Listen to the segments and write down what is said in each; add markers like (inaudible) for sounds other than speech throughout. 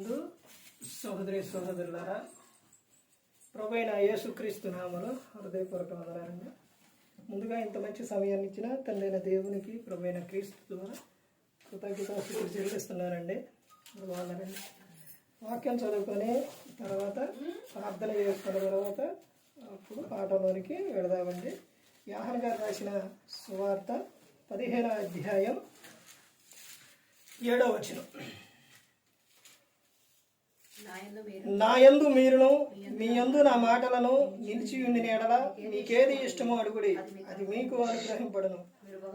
ముందు సహోదరి సహోదరులారా ప్రభైన యేసుక్రీస్తు నామలు హృదయపూర్వక వందనాలండి. ముందుగా ఇంత మంచి సమయాన్ని ఇచ్చిన తండ్రైన దేవునికి ప్రభైన క్రీస్తు ద్వారా కృతజ్ఞతాస్థితులు చెల్లిస్తున్నానండి బాగున్నారండి వాక్యం చదువుకొని తర్వాత ప్రార్థన చేసుకున్న తర్వాత అప్పుడు పాఠంలోనికి వెళదామండి. యాహన్ గారు రాసిన సువార్త పదిహేను అధ్యాయం ఏడో వచనం. నా యందు మీరును మీ యందు నా మాటలను నిలిచి ఉండి ఎడల మీకేది ఇష్టమో అడుగుడి. అది మీకు అనుగ్రహింపడను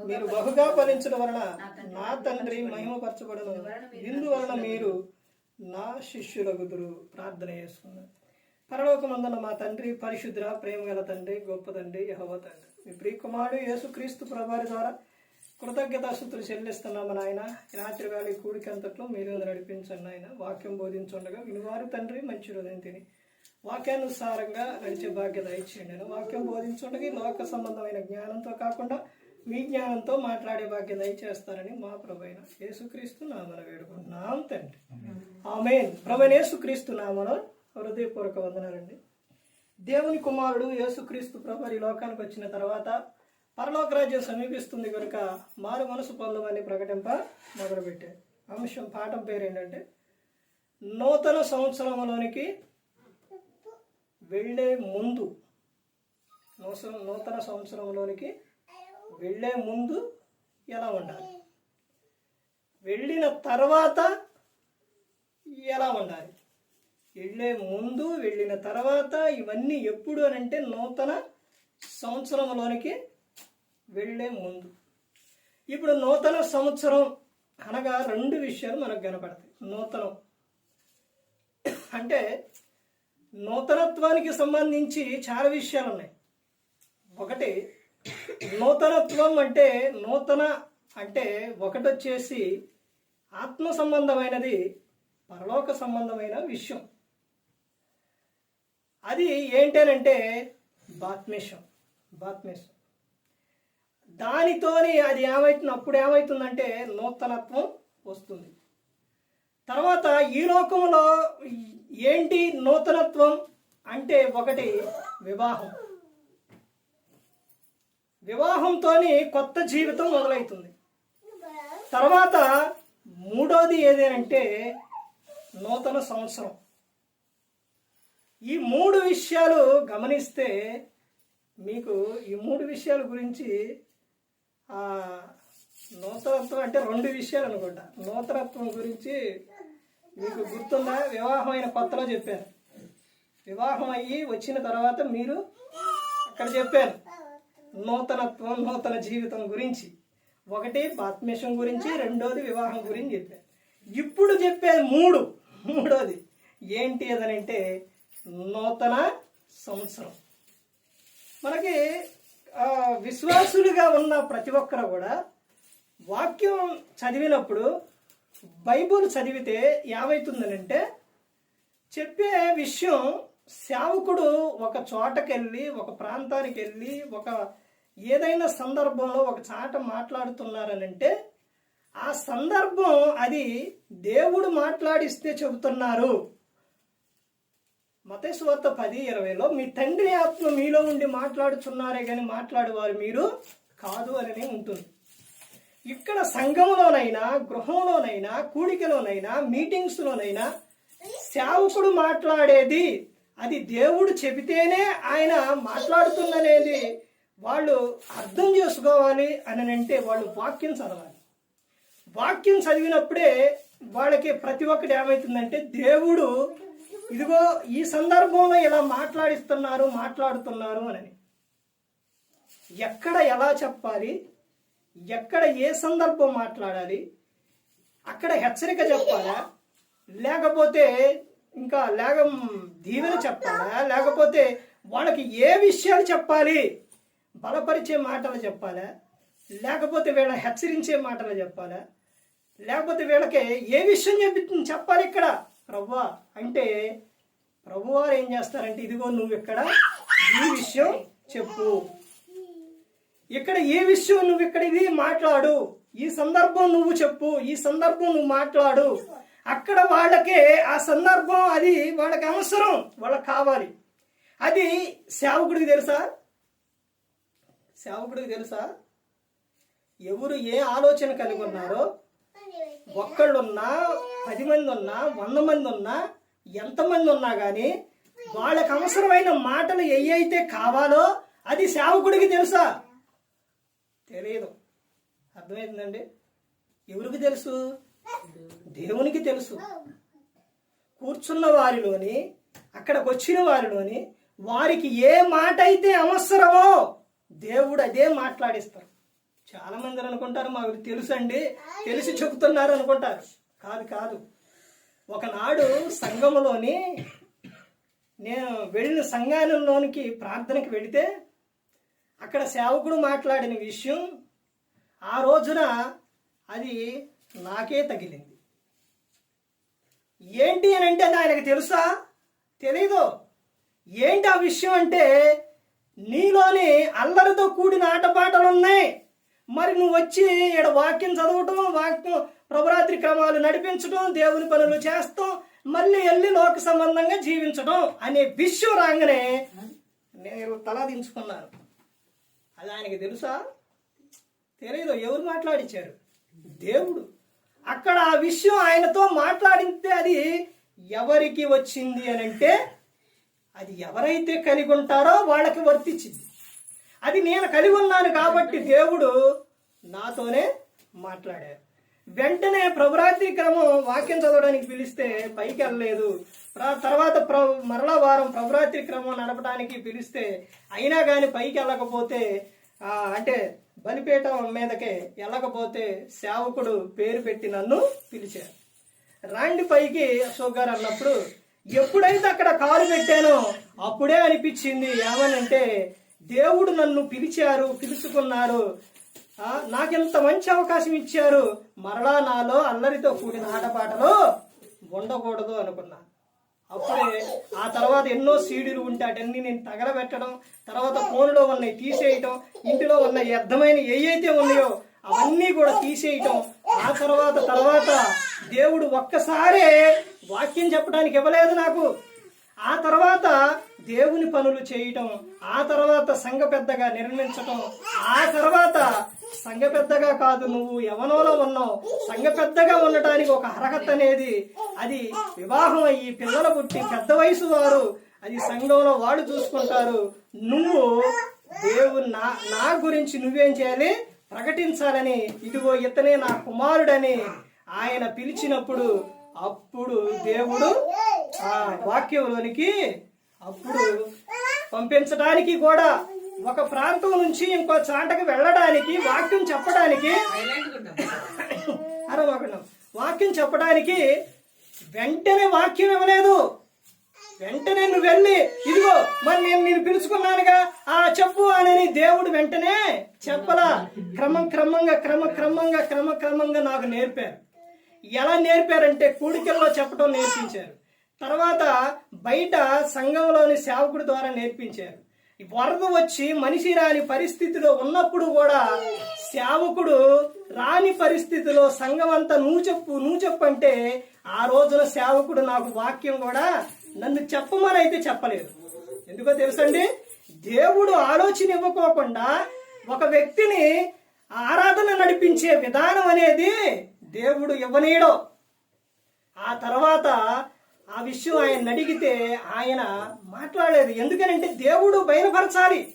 మీరు బహుగా ఫలించడం వలన నా తండ్రి మహిమపరచబడును. ఇందువలన మీరు నా శిష్యులగుదురు. ప్రార్థన చేసుకున్నారు పరలోకమందున మా తండ్రి పరిశుద్ర ప్రేమగల తండ్రి గొప్ప తండ్రి యహోవ తండ్రి. మీ ప్రియకుమారుడు యేసుక్రీస్తు ప్రభారి ద్వారా కృతజ్ఞతాస్థుతులు చెల్లిస్తున్నాము నాయన. రాత్రి వేళ కూడికంతట్లో మీరు నడిపించండి ఆయన వాక్యం బోధించుండగా వినివారు తండ్రి మంచి హృదయం తిని. వాక్యానుసారంగా నడిచే బాధ్యత ఇచ్చేయండి ఆయన వాక్యం బోధించుండగా ఈ లోక సంబంధమైన జ్ఞానంతో కాకుండా మీ జ్ఞానంతో మాట్లాడే బాధ్యత దయచేస్తారని మా ప్రభైన యేసుక్రీస్తు నామన వేడుకుంటున్నాం తండ్రి. ఆమె ప్రభైన యేసుక్రీస్తు నామన హృదయపూర్వక వందనాలండి. దేవుని కుమారుడు యేసుక్రీస్తు ప్రభు ఈ లోకానికి వచ్చిన తర్వాత పరలోక రాజ్యం సమీపిస్తుంది కనుక మారు మనసు పొందమని ప్రకటింప మొదలుపెట్టారు. అంశం పాఠం పేరు ఏంటంటే నూతన సంవత్సరంలోనికి వెళ్ళే ముందు నూతన నూతన సంవత్సరంలోనికి వెళ్ళే ముందు ఎలా ఉండాలి? వెళ్ళిన తర్వాత ఎలా ఉండాలి? వెళ్ళే ముందు వెళ్ళిన తర్వాత ఇవన్నీ ఎప్పుడు అని అంటే నూతన సంవత్సరంలోనికి వెళ్ళే ముందు. ఇప్పుడు నూతన సంవత్సరం అనగా రెండు విషయాలు మనకు కనపడతాయి. నూతనం. అంటే నూతనత్వానికి సంబంధించి చాలా విషయాలు ఉన్నాయి. ఒకటి నూతనత్వం అంటే నూతన అంటే ఒకటి వచ్చేసి ఆత్మ సంబంధమైనది పరలోక సంబంధమైన విషయం. అది ఏంటనంటే బాత్మేషం బాత్మేషం దానితోని అది ఏమవుతుంది అప్పుడు ఏమవుతుందంటే నూతనత్వం వస్తుంది. తర్వాత ఈ లోకంలో ఏంటి నూతనత్వం అంటే ఒకటి వివాహం. వివాహంతోని కొత్త జీవితం మొదలవుతుంది. తర్వాత మూడోది ఏదేనంటే నూతన సంవత్సరం. ఈ మూడు విషయాలు గమనిస్తే మీకు ఈ మూడు విషయాల గురించి నూతనత్వం అంటే రెండు విషయాలు అనుకుంటా. నూతనత్వం గురించి మీకు గుర్తుందా? వివాహం అయిన కొత్తలో చెప్పాను. వివాహం అయ్యి వచ్చిన తర్వాత మీరు అక్కడ చెప్పారు నూతనత్వం నూతన జీవితం గురించి. ఒకటి ఆత్మీయం గురించి రెండోది వివాహం గురించి చెప్పారు ఇప్పుడు చెప్పే మూడు. మూడోది ఏంటి అదనంటే నూతన సంవత్సరం. మనకి విశ్వాసులుగా ఉన్న ప్రతి ఒక్కరు కూడా వాక్యం చదివినప్పుడు బైబుల్ చదివితే ఏమవుతుందనంటే చెప్పే విషయం సేవకుడు ఒక చోటకెళ్ళి ఒక ప్రాంతానికి వెళ్ళి ఒక ఏదైనా సందర్భంలో ఒక చాట మాట్లాడుతున్నారనంటే ఆ సందర్భం అది దేవుడు మాట్లాడిస్తే చెబుతున్నారు. మతేశ్వార్త పది ఇరవైలో మీ తండ్రి ఆత్మ మీలో ఉండి మాట్లాడుచున్నారే కానీ మాట్లాడేవారు మీరు కాదు అని ఉంటుంది. ఇక్కడ సంఘంలోనైనా గృహంలోనైనా కూడికలోనైనా మీటింగ్స్లోనైనా సేవకుడు మాట్లాడేది అది దేవుడు చెబితేనే ఆయన మాట్లాడుతుందనేది వాళ్ళు అర్థం చేసుకోవాలి అని అంటే వాళ్ళు వాక్యం చదవాలి. వాక్యం చదివినప్పుడే వాళ్ళకి ప్రతి ఒక్కటి ఏమవుతుందంటే దేవుడు ఇదిగో ఈ సందర్భంలో ఇలా మాట్లాడిస్తున్నారు మాట్లాడుతున్నారు అని ఎక్కడ ఎలా చెప్పాలి? ఎక్కడ ఏ సందర్భం మాట్లాడాలి? అక్కడ హెచ్చరిక చెప్పాలా? లేకపోతే ఇంకా లేక దీవెన చెప్పాలా? లేకపోతే వాళ్ళకి ఏ విషయాలు చెప్పాలి? బలపరిచే మాటలు చెప్పాలా? లేకపోతే వీళ్ళ హెచ్చరించే మాటలు చెప్పాలా? లేకపోతే వీళ్ళకి ఏ విషయం చెప్పి చెప్పాలి ఇక్కడ? ప్రభువా అంటే ప్రభువారు ఏం చేస్తారంటే ఇదిగో నువ్వు ఇక్కడ ఈ విషయం చెప్పు. ఇక్కడ ఏ విషయం నువ్వు ఇక్కడ ఇది మాట్లాడు. ఈ సందర్భం నువ్వు చెప్పు. ఈ సందర్భం నువ్వు మాట్లాడు. అక్కడ వాళ్ళకే ఆ సందర్భం అది వాళ్ళకి అవసరం. వాళ్ళకి కావాలి. అది సేవకుడికి తెలుసా? సేవకుడికి తెలుసా? ఎవరు ఏ ఆలోచన కలిగి ఉన్నారో ఒక్కళ్ళున్నా పది మంది ఉన్నా వంద మంది ఉన్నా ఎంతమంది ఉన్నా కానీ వాళ్ళకి అవసరమైన మాటలు ఏయైతే కావాలో అది సేవకుడికి తెలుసా? తెలియదు అర్థమైందండి? ఎవరికి తెలుసు? దేవునికి తెలుసు. కూర్చున్న వారిలోని అక్కడికి వచ్చిన వారిలోని వారికి ఏ మాట అయితే అవసరమో దేవుడు అదే మాట్లాడిస్తారు చాలా మంది అనుకుంటారు మాకు తెలుసండి. తెలిసి చెబుతున్నారు అనుకుంటారు. కాదు కాదు. ఒకనాడు సంఘములోని నేను వెళ్ళిన సంఘాలలోనికి ప్రార్థనకి వెళితే అక్కడ సేవకుడు మాట్లాడిన విషయం ఆ రోజున అది నాకే తగిలింది. ఏంటి అని అంటే అది ఆయనకు తెలుసా? తెలీదు. ఏంటి ఆ విషయం అంటే నీలోని అల్లరితో కూడిన ఆటపాటలు ఉన్నాయి మరి నువ్వు వచ్చి ఇక్కడ వాక్యం చదవటం వాక్యం ప్రభురాత్రి క్రమాలు నడిపించడం దేవుని పనులు చేస్తాం మళ్ళీ వెళ్ళి లోక సంబంధంగా జీవించడం అనే విషయం రాగానే నేను తల దించుకున్నాను. అది ఆయనకి తెలుసా? తెలియదు ఎవరు మాట్లాడించారు దేవుడు. అక్కడ ఆ విషయం ఆయనతో మాట్లాడితే అది ఎవరికి వచ్చింది అని అంటే అది ఎవరైతే కలిగి ఉంటారో వాళ్ళకి వర్తించింది. అది నేను కలిగి ఉన్నాను కాబట్టి దేవుడు నాతోనే మాట్లాడారు. వెంటనే ప్రభురాత్రి క్రమం వాక్యం చదవడానికి పిలిస్తే పైకి వెళ్ళలేదు. తర్వాత ప్ర మరలా వారం ప్రభురాత్రి క్రమం నడపడానికి పిలిస్తే అయినా కానీ పైకి వెళ్ళకపోతే అంటే బలిపీఠం మీదకే వెళ్ళకపోతే సేవకుడు పేరు పెట్టి నన్ను పిలిచారు. రాండి పైకి అశోక్ గారు అన్నప్పుడు ఎప్పుడైతే అక్కడ కాలు పెట్టానో అప్పుడే అనిపించింది ఏమనంటే దేవుడు నన్ను పిలిచారు పిలుచుకున్నారు. నాకెంత మంచి అవకాశం ఇచ్చారు? మరలా నాలో అల్లరితో కూడిన ఆటపాటలు ఉండకూడదు అనుకున్నా. అప్పుడే ఆ తర్వాత ఎన్నో సీడీలు ఉంటే అటన్నీ నేను తగలబెట్టడం తర్వాత ఫోన్లో ఉన్నాయి తీసేయటం ఇంటిలో ఉన్న వ్యర్థమైన ఏవైతే ఉన్నాయో అవన్నీ కూడా తీసేయటం ఆ తర్వాత తర్వాత దేవుడు ఒక్కసారే వాక్యం చెప్పడానికి ఇవ్వలేదు నాకు. ఆ తర్వాత దేవుని పనులు చేయటం ఆ తర్వాత సంఘ పెద్దగా నిర్మించటం ఆ తర్వాత సంఘ పెద్దగా కాదు నువ్వు యవనంలో ఉన్నావు. సంఘ పెద్దగా ఉండటానికి ఒక అర్హత అనేది అది వివాహం అయ్యి పిల్లలు పుట్టి పెద్ద వయసు వారు అది సంఘంలో వాళ్ళు చూసుకుంటారు. నువ్వు దేవుని నా నా గురించి నువ్వేం చేయాలి? ప్రకటించాలని ఇదిగో ఇతనే నా కుమారుడని ఆయన పిలిచినప్పుడు అప్పుడు దేవుడు ఆ వాక్యంలోనికి అప్పుడు పంపించడానికి కూడా ఒక ప్రాంతం నుంచి ఇంకో చాటకి వెళ్ళడానికి వాక్యం చెప్పడానికి అరవకుండా వాక్యం చెప్పడానికి వెంటనే వాక్యం ఇవ్వలేదు. వెంటనే నువ్వు వెళ్ళి ఇదిగో మరి నేను నేను పిలుచుకున్నానుగా ఆ చెప్పు అని దేవుడు వెంటనే చెప్పలా. క్రమం క్రమంగా క్రమ క్రమంగా క్రమ క్రమంగా నాకు నేర్పారు. ఎలా నేర్పారంటే కూడికల్లో చెప్పడం నేర్పించారు. తర్వాత బయట సంఘంలోని సేవకుడి ద్వారా నేర్పించారు. వరద వచ్చి మనిషి రాని పరిస్థితిలో ఉన్నప్పుడు కూడా సేవకుడు రాని పరిస్థితిలో సంఘం అంతా నువ్వు చెప్పు నువ్వు అంటే ఆ రోజున సేవకుడు నాకు వాక్యం కూడా నన్ను చెప్పమని అయితే చెప్పలేదు. ఎందుకో తెలుసండి? దేవుడు ఆలోచన ఇవ్వకోకుండా ఒక వ్యక్తిని ఆరాధన నడిపించే విధానం అనేది దేవుడు ఇవ్వనీయడం. ఆ తర్వాత ఆ విషయం ఆయన అడిగితే ఆయన మాట్లాడలేదు. ఎందుకనంటే దేవుడు బయలుపరచాలి.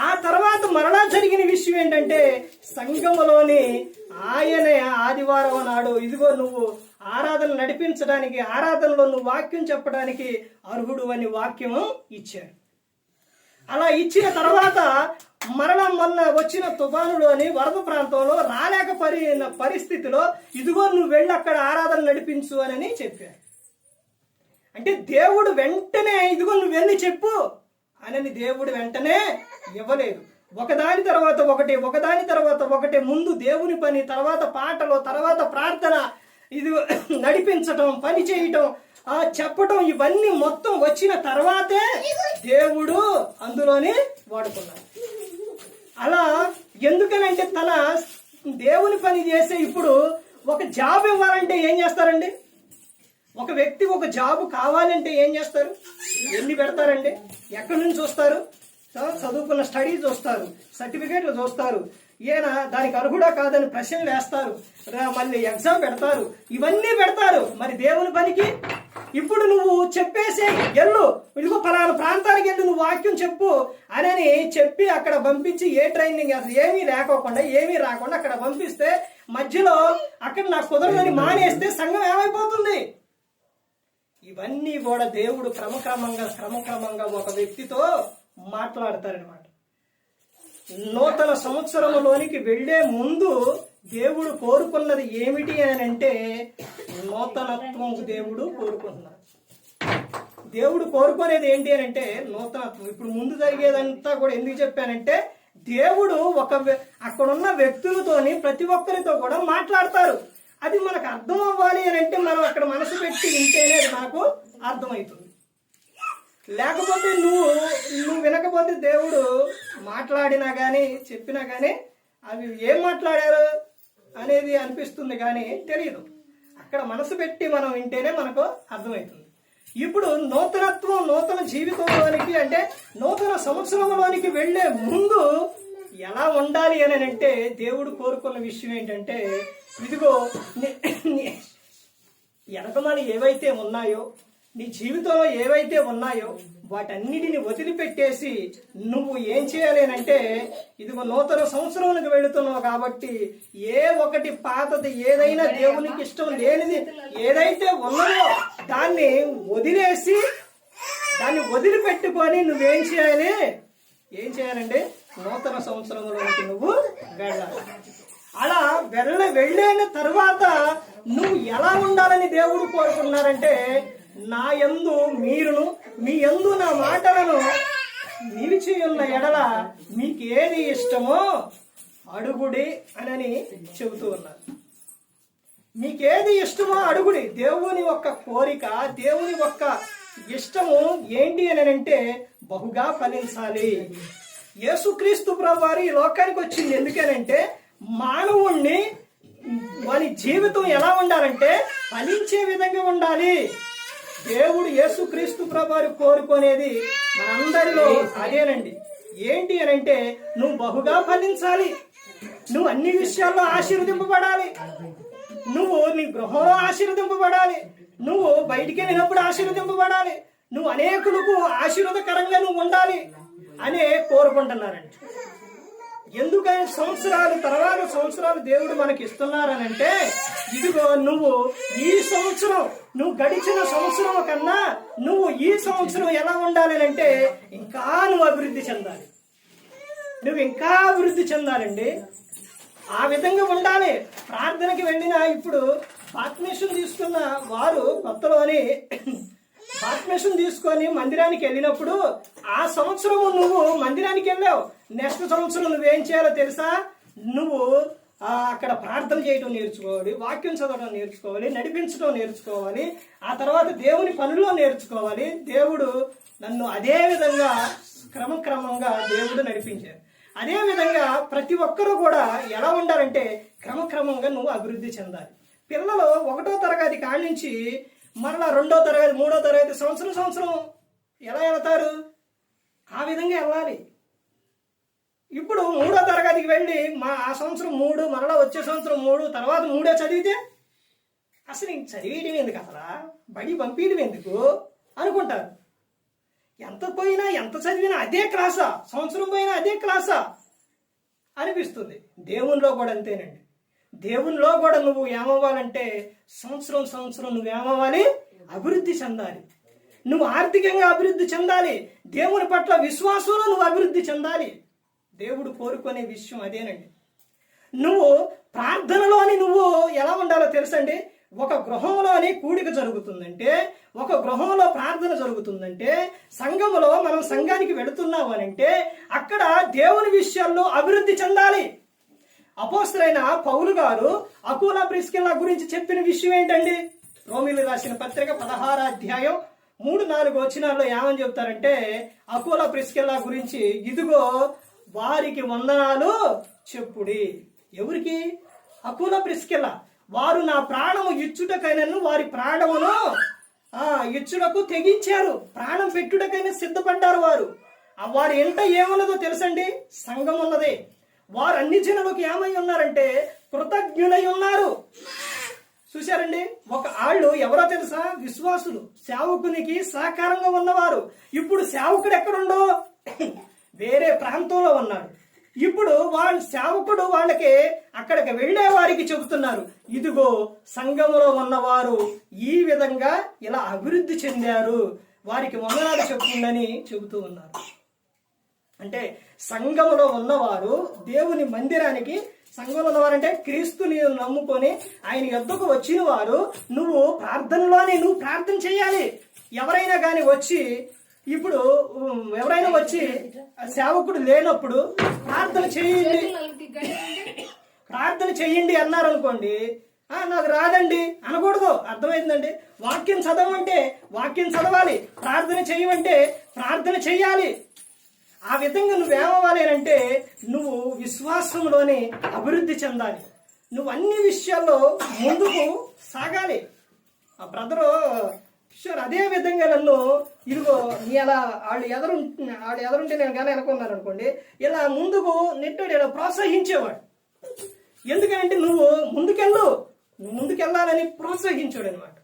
ఆ తర్వాత మరలా జరిగిన విషయం ఏంటంటే సంఘములోని ఆయనే ఆదివారం నాడు ఇదిగో నువ్వు ఆరాధన నడిపించడానికి ఆరాధనలో నువ్వు వాక్యం చెప్పడానికి అర్హుడు అని వాక్యం ఇచ్చాడు. అలా ఇచ్చిన తర్వాత మరణం మొన్న వచ్చిన తుఫానులోని వరద ప్రాంతంలో రాలేక పరి పరిస్థితిలో ఇదిగో నువ్వు వెళ్ళి అక్కడ ఆరాధన నడిపించు అని చెప్పారు. అంటే దేవుడు వెంటనే ఇదిగో నువ్వు వెళ్ళి చెప్పు. అని దేవుడు వెంటనే ఇవ్వలేదు. ఒకదాని తర్వాత ఒకటి ఒకదాని తర్వాత ఒకటి ముందు దేవుని పని తర్వాత పాటలు తర్వాత ప్రార్థన ఇది నడిపించటం పని చేయటం ఆ చెప్పటం ఇవన్నీ మొత్తం వచ్చిన తర్వాతే దేవుడు అందులోనే వాడుకున్నాడు. అలా ఎందుకనంటే తన దేవుని పని చేసే ఇప్పుడు ఒక జాబ్ ఇవ్వాలంటే ఏం చేస్తారండి? ఒక వ్యక్తి ఒక జాబ్ కావాలంటే ఏం చేస్తారు? ఎన్ని పెడతారండి? ఎక్కడి నుంచి చూస్తారు చదువుకున్న స్టడీ చూస్తారు సర్టిఫికేట్లు చూస్తారు ఈయన దానికి అర్హుడా కాదని ప్రశ్నలు వేస్తారు. రా- మళ్ళీ ఎగ్జామ్ పెడతారు. ఇవన్నీ పెడతారు. మరి దేవుని పనికి ఇప్పుడు నువ్వు చెప్పేసే ఎల్లు ఇదిగో పలానా ప్రాంతానికి వెళ్ళి నువ్వు వాక్యం చెప్పు అని చెప్పి అక్కడ పంపించి ఏ ట్రైనింగ్ అసలు ఏమీ లేకోకుండా ఏమీ రాకుండా అక్కడ పంపిస్తే మధ్యలో అక్కడ నాకు కుదరదని మానేస్తే సంఘం ఏమైపోతుంది? ఇవన్నీ కూడా దేవుడు క్రమక్రమంగా క్రమక్రమంగా ఒక వ్యక్తితో మాట్లాడతారనమాట నూతన సంవత్సరంలోనికి వెళ్ళే ముందు దేవుడు కోరుకున్నది ఏమిటి అని అంటే నూతనత్వం దేవుడు కోరుకుంటున్నాడు దేవుడు కోరుకునేది ఏంటి అని అంటే నూతనత్వం. ఇప్పుడు ముందు జరిగేదంతా కూడా ఎందుకు చెప్పానంటే దేవుడు ఒక వ్య- అక్కడున్న వ్యక్తులతోని ప్రతి ఒక్కరితో కూడా మాట్లాడతారు. అది మనకు అర్థం అవ్వాలి అని అంటే మనం అక్కడ మనసు పెట్టి వింటేనే అది మనకు అర్థమవుతుంది. లేకపోతే నువ్వు నువ్వు వినకపోతే దేవుడు మాట్లాడినా కానీ చెప్పినా కానీ అవి ఏం మాట్లాడారు అనేది అనిపిస్తుంది కానీ తెలియదు. అక్కడ మనసు పెట్టి మనం వింటేనే మనకు అర్థమవుతుంది. ఇప్పుడు నూతనత్వం నూతన జీవితంలోనికి అంటే నూతన సంవత్సరంలోనికి వెళ్ళే ముందు ఎలా ఉండాలి అని అంటే దేవుడు కోరుకున్న విషయం ఏంటంటే ఇదిగో వెనకమాలి ఏవైతే ఉన్నాయో నీ జీవితంలో ఏవైతే ఉన్నాయో వాటన్నిటిని వదిలిపెట్టేసి నువ్వు ఏం చేయాలి అని అంటే ఇదిగో నూతన సంవత్సరంలోకి వెళుతున్నావు కాబట్టి ఏ ఒకటి పాతది ఏదైనా దేవునికి ఇష్టం లేనిది ఏదైతే ఉన్నదో దాన్ని వదిలేసి దాన్ని వదిలిపెట్టుకొని నువ్వేం చేయాలి? ఏం చేయాలండి? నూతన సంవత్సరంలోకి నువ్వు వెళ్ళాలి. అలా వెళ్ళ వెళ్ళిన తర్వాత నువ్వు ఎలా ఉండాలని దేవుడు కోరుకున్నారంటే నా యందు మీరును మీ యందు నా మాటలను నిలిచి ఉన్న ఎడల మీకు ఏది ఇష్టమో అడుగుడి అని చెబుతూ ఉన్నారు మీకేది ఇష్టమో అడుగుడి. దేవుని యొక్క కోరిక దేవుని యొక్క ఇష్టము ఏంటి అని అంటే బహుగా ఫలించాలి. యేసుక్రీస్తు ప్రభు వారు ఈ లోకానికి వచ్చింది ఎందుకనంటే మానవుణ్ణి వాని జీవితం ఎలా ఉండాలంటే ఫలించే విధంగా ఉండాలి. దేవుడు యేసుక్రీస్తు ప్రభు వారు కోరుకునేది మనందరిలో అదేనండి. ఏంటి అని అంటే నువ్వు బహుగా ఫలించాలి. నువ్వు అన్ని విషయాల్లో ఆశీర్వదింపబడాలి. నువ్వు నీ గృహంలో ఆశీర్వదింపబడాలి. నువ్వు బయటికి వెళ్ళినప్పుడు ఆశీర్వదింపబడాలి. నువ్వు అనేకులకు ఆశీర్వదకరంగా నువ్వు ఉండాలి. అని కోరుకుంటున్నారండి. ఎందుకని సంవత్సరాలు తర్వాత సంవత్సరాలు దేవుడు మనకి ఇస్తున్నారనంటే ఇదిగో నువ్వు ఈ సంవత్సరం నువ్వు గడిచిన సంవత్సరం కన్నా నువ్వు ఈ సంవత్సరం ఎలా ఉండాలి అంటే ఇంకా నువ్వు అభివృద్ధి చెందాలి. నువ్వు ఇంకా అభివృద్ధి చెందాలండి. ఆ విధంగా ఉండాలి. ప్రార్థనకి వెళ్ళిన ఇప్పుడు బాత్మేషన్ తీసుకున్న వారు కొత్తలోని బాత్మేషన్ తీసుకొని మందిరానికి వెళ్ళినప్పుడు ఆ సంవత్సరము నువ్వు మందిరానికి వెళ్ళావు. నెక్స్ట్ సంవత్సరం నువ్వేం చేయాలో తెలుసా? నువ్వు అక్కడ ప్రార్థన చేయడం నేర్చుకోవాలి వాక్యం చదవడం నేర్చుకోవాలి నడిపించడం నేర్చుకోవాలి ఆ తర్వాత దేవుని పనుల్లో నేర్చుకోవాలి. దేవుడు నన్ను అదే విధంగా క్రమక్రమంగా దేవుడు నడిపించారు అదే విధంగా ప్రతి ఒక్కరూ కూడా ఎలా ఉండాలంటే క్రమక్రమంగా నువ్వు అభివృద్ధి చెందాలి. పిల్లలు ఒకటో తరగతి కాడి నుంచి మరలా రెండో తరగతి మూడో తరగతి సంవత్సరం సంవత్సరం ఎలా వెళతారు? ఆ విధంగా వెళ్ళాలి. ఇప్పుడు మూడో తరగతికి వెళ్ళి మా ఆ సంవత్సరం మూడు మరలా వచ్చే సంవత్సరం మూడు తర్వాత మూడే చదివితే అసలు ఇంక చదివేయడం ఎందుకు అసలు? బడి పంపించడం ఎందుకు అనుకుంటారు. ఎంత పోయినా ఎంత చదివినా అదే క్లాసా? సంవత్సరం పోయినా అదే క్లాసా? అనిపిస్తుంది. దేవునిలో కూడా అంతేనండి. దేవునిలో కూడా నువ్వు ఏమవ్వాలంటే సంవత్సరం సంవత్సరం నువ్వు ఏమవ్వాలి? అభివృద్ధి చెందాలి. నువ్వు ఆర్థికంగా అభివృద్ధి చెందాలి. దేవుని పట్ల విశ్వాసంలో నువ్వు అభివృద్ధి చెందాలి. దేవుడు కోరుకునే విషయం అదేనండి. నువ్వు ప్రార్థనలోని నువ్వు ఎలా ఉండాలో తెలుసండి? ఒక గృహంలోని కూడిక జరుగుతుందంటే ఒక గృహంలో ప్రార్థన జరుగుతుందంటే సంఘములో మనం సంఘానికి వెళుతున్నాము అని అంటే అక్కడ దేవుని విషయాల్లో అభివృద్ధి చెందాలి. అపోస్తులైన పౌలు గారు అకూల ప్రిస్కిల్లా గురించి చెప్పిన విషయం ఏంటండి? రోమిలు రాసిన పత్రిక పదహార అధ్యాయం మూడు నాలుగు వచ్చినాల్లో ఏమని చెప్తారంటే అకూల ప్రిస్కిల్లా గురించి ఇదిగో వారికి వందనాలు చెప్పుడి. ఎవరికి? Aquila Priscilla. వారు నా ప్రాణము ఇచ్చుటకైనను వారి ప్రాణమును ఆ ఇచ్చుటకు తెగించారు. ప్రాణం పెట్టుటకైనా సిద్ధపడ్డారు వారు. వారి ఎంత ఏమున్నదో తెలుసండి? సంఘం ఉన్నది వారు అన్ని జనులకు ఏమై ఉన్నారంటే కృతజ్ఞులై ఉన్నారు. చూశారండి? ఒక ఆళ్ళు ఎవరో తెలుసా? విశ్వాసులు. సేవకునికి సహకారంగా ఉన్నవారు. ఇప్పుడు సేవకుడు ఎక్కడుండో? వేరే ప్రాంతంలో ఉన్నాడు. ఇప్పుడు వాళ్ళ సేవకుడు వాళ్ళకి అక్కడికి వెళ్ళే వారికి చెబుతున్నారు. ఇదిగో సంఘంలో ఉన్నవారు ఈ విధంగా ఇలా అభివృద్ధి చెందారు. వారికి వందనాలు చెప్పుందని చెబుతూ ఉన్నారు. అంటే సంఘములో ఉన్నవారు దేవుని మందిరానికి సంఘంలో ఉన్నవారంటే క్రీస్తుని నమ్ముకొని ఆయన యొద్దకు వచ్చిన వారు నువ్వు ప్రార్థనలోనే నువ్వు ప్రార్థన చేయాలి. ఎవరైనా కానీ వచ్చి ఇప్పుడు ఎవరైనా వచ్చి సేవకుడు లేనప్పుడు ప్రార్థన చేయండి. ప్రార్థన చెయ్యండి అన్నారు అనుకోండి నాకు రాదండి అనకూడదు. అర్థమైందండి? వాక్యం చదవమంటే వాక్యం చదవాలి. ప్రార్థన చేయమంటే ప్రార్థన చెయ్యాలి ఆ విధంగా నువ్వేమవ్వాలి అంటే నువ్వు విశ్వాసంలోనే అభివృద్ధి చెందాలి. నువ్వు అన్ని విషయాల్లో ముందుకు సాగాలి. ఆ బ్రదరు షూర్ అదే విధంగా నన్ను ఇదిగో నీ ఎలా వాళ్ళు ఎదరు వాళ్ళు ఎదరుంటే నేను కానీ అనుకున్నాను అనుకోండి ఇలా ముందుకు నెట్టాడు ఇలా ప్రోత్సహించేవాడు. ఎందుకంటే నువ్వు ముందుకెళ్ళు నువ్వు ముందుకెళ్ళాలని ప్రోత్సహించాడు అనమాట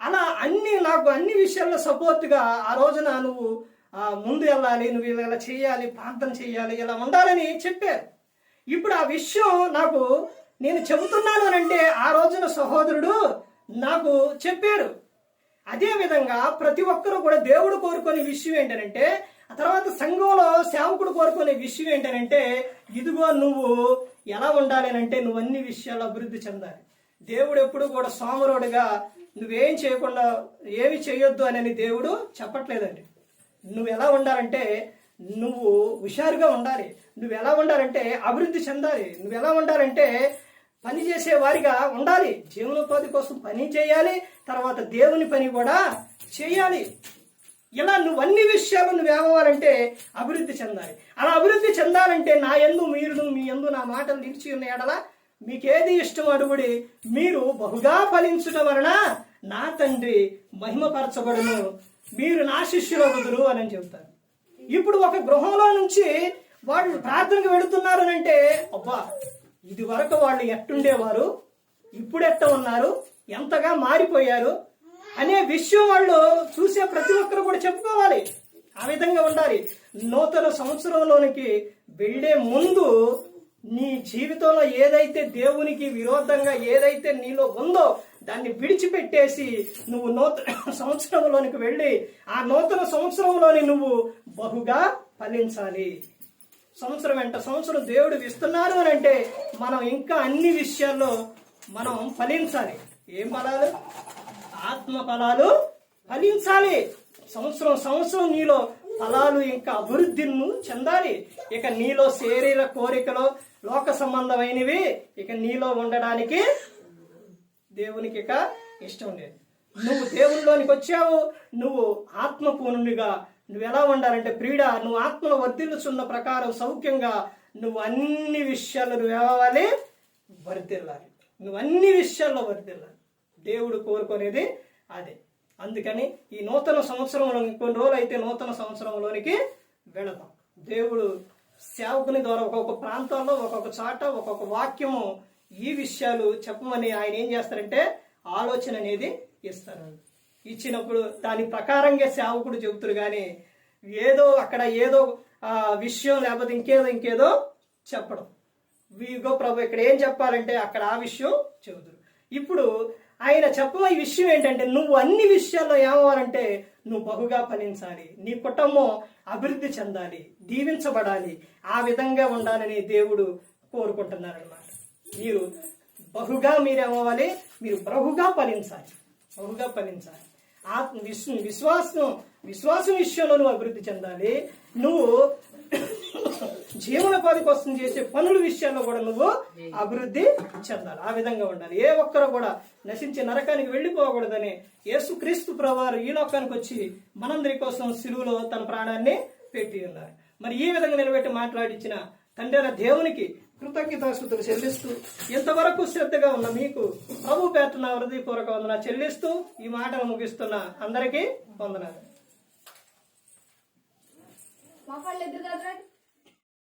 అలా అన్ని నాకు అన్ని విషయాల్లో సపోర్ట్గా ఆ రోజున నువ్వు ముందు వెళ్ళాలి నువ్వు ఇలా చేయాలి ప్రార్థన చేయాలి ఇలా ఉండాలని చెప్పారు. ఇప్పుడు ఆ విషయం నాకు నేను చెబుతున్నాను అని అంటే ఆ రోజున సహోదరుడు నాకు చెప్పారు. అదేవిధంగా ప్రతి ఒక్కరూ కూడా దేవుడు కోరుకునే విషయం ఏంటంటే ఆ తర్వాత సంఘంలో సేవకుడు కోరుకునే విషయం ఏంటంటే ఇదిగో నువ్వు ఎలా ఉండాలి అంటే నువ్వు అన్ని విషయాల్లో అభివృద్ధి చెందాలి. దేవుడు ఎప్పుడు కూడా సోమరుడుగా నువ్వేం చేయకుండా ఏమి చేయొద్దు అని దేవుడు చెప్పట్లేదండి. నువ్వు ఎలా ఉండాలంటే నువ్వు హుషారుగా ఉండాలి. నువ్వు ఎలా ఉండాలంటే అభివృద్ధి చెందాలి. నువ్వు ఎలా ఉండాలంటే పని చేసే వారిగా ఉండాలి. జీవనోపాధి కోసం పని చేయాలి. తర్వాత దేవుని పని కూడా చేయాలి. ఇలా నువ్వు అన్ని విషయాలు నువ్వు ఏమవ్వాలంటే అభివృద్ధి చెందాలి. అలా అభివృద్ధి చెందాలంటే నా ఎందు మీరు మీ ఎందు నా మాటలు నిలిచి ఉన్న ఎడల మీకేది ఇష్టం అడుగుడి? మీరు బహుగా ఫలించడం వలన నా తండ్రి మహిమపరచబడును. మీరు నా శిష్యుల వదులు అని చెబుతారు. ఇప్పుడు ఒక గృహంలో నుంచి వాళ్ళు ప్రార్థనకు వెళుతున్నారు అని అంటే అబ్బా ఇది వరకు వాళ్ళు ఎట్టుండేవారు? ఇప్పుడు ఎట్ట ఉన్నారు? ఎంతగా మారిపోయారు? అనే విషయం వాళ్ళు చూసే ప్రతి ఒక్కరు కూడా చెప్పుకోవాలి. ఆ విధంగా ఉండాలి. నూతన సంవత్సరంలోనికి వెళ్ళే ముందు నీ జీవితంలో ఏదైతే దేవునికి విరోధంగా ఏదైతే నీలో ఉందో దాన్ని విడిచిపెట్టేసి నువ్వు నూతన (coughs) సంవత్సరంలోనికి వెళ్ళి ఆ నూతన సంవత్సరంలోని నువ్వు బహుగా ఫలించాలి. సంవత్సరం వెంట సంవత్సరం దేవుడు ఇస్తున్నారు అని అంటే మనం ఇంకా అన్ని విషయాల్లో మనం ఫలించాలి. ఏం ఫలాలు? ఆత్మ ఫలాలు ఫలించాలి. సంవత్సరం సంవత్సరం నీలో ఫలాలు ఇంకా అభివృద్ధిను చెందాలి. ఇక నీలో శరీర కోరికలు లోక సంబంధమైనవి ఇక నీలో ఉండడానికి దేవునికి ఇక ఇష్టం లేదు. నువ్వు దేవునిలోనికి వచ్చావు నువ్వు ఆత్మపూర్ణునిగా నువ్వు ఎలా ఉండాలంటే ప్రీడ నువ్వు ఆత్మలో వర్ధిల్లుచున్న ప్రకారం సౌఖ్యంగా నువ్వు అన్ని విషయాలు నువ్వు ఏమవ్వాలి? వర్ధిల్లాలి. నువ్వు అన్ని విషయాల్లో వర్ధిల్లాలి. దేవుడు కోరుకునేది అదే. అందుకని ఈ నూతన సంవత్సరంలో కొన్ని రోజులు అయితే నూతన సంవత్సరంలోనికి వెళదాం. దేవుడు సేవకుని ద్వారా ఒక్కొక్క ప్రాంతాల్లో ఒక్కొక్క చాట ఒక్కొక్క వాక్యము ఈ విషయాలు చెప్పమని ఆయన ఏం చేస్తారంటే ఆలోచన అనేది ఇస్తారు. ఇచ్చినప్పుడు దాని ప్రకారంగా సేవకుడు చెబుతారు కానీ ఏదో అక్కడ ఏదో విషయం లేకపోతే ఇంకేదో ఇంకేదో చెప్పడం. వీగో ప్రభు ఇక్కడ ఏం చెప్పాలంటే అక్కడ ఆ విషయం చెబుతారు. ఇప్పుడు ఆయన చెప్పబోయే విషయం ఏంటంటే నువ్వు అన్ని విషయాల్లో ఏమవ్వాలంటే నువ్వు బహుగా ఫలించాలి. నీ కుటుంబం అభివృద్ధి చెందాలి దీవించబడాలి ఆ విధంగా ఉండాలని దేవుడు కోరుకుంటున్నారన్నమాట. మీరు బహుగా మీరేమవ్వాలి? మీరు బహుగా ఫలించాలి. బహుగా ఫలించాలి. ఆత్మ విశ్వ విశ్వాసం విశ్వాసం విషయంలో నువ్వు అభివృద్ధి చెందాలి. నువ్వు జీవనోపాధి కోసం చేసే పనుల విషయాల్లో కూడా నువ్వు అభివృద్ధి చెందాలి. ఆ విధంగా ఉండాలి. ఏ ఒక్కరు కూడా నశించి నరకానికి వెళ్ళిపోకూడదని యేసుక్రీస్తు ప్రవారు ఈ లోకానికి వచ్చి మనందరి కోసం సిలువులో తన ప్రాణాన్ని పెట్టి ఉన్నారు. మరి ఈ విధంగా నిలబెట్టి మాట్లాడించిన తండ్రి దేవునికి కృతజ్ఞతాస్థుతులు చెల్లిస్తూ ఇంతవరకు శ్రద్ధగా ఉన్న మీకు ప్రభు పేట నా హృదయపూర్వక వందన చెల్లిస్తూ ఈ మాటలు ముగిస్తున్న అందరికీ వందనాలు.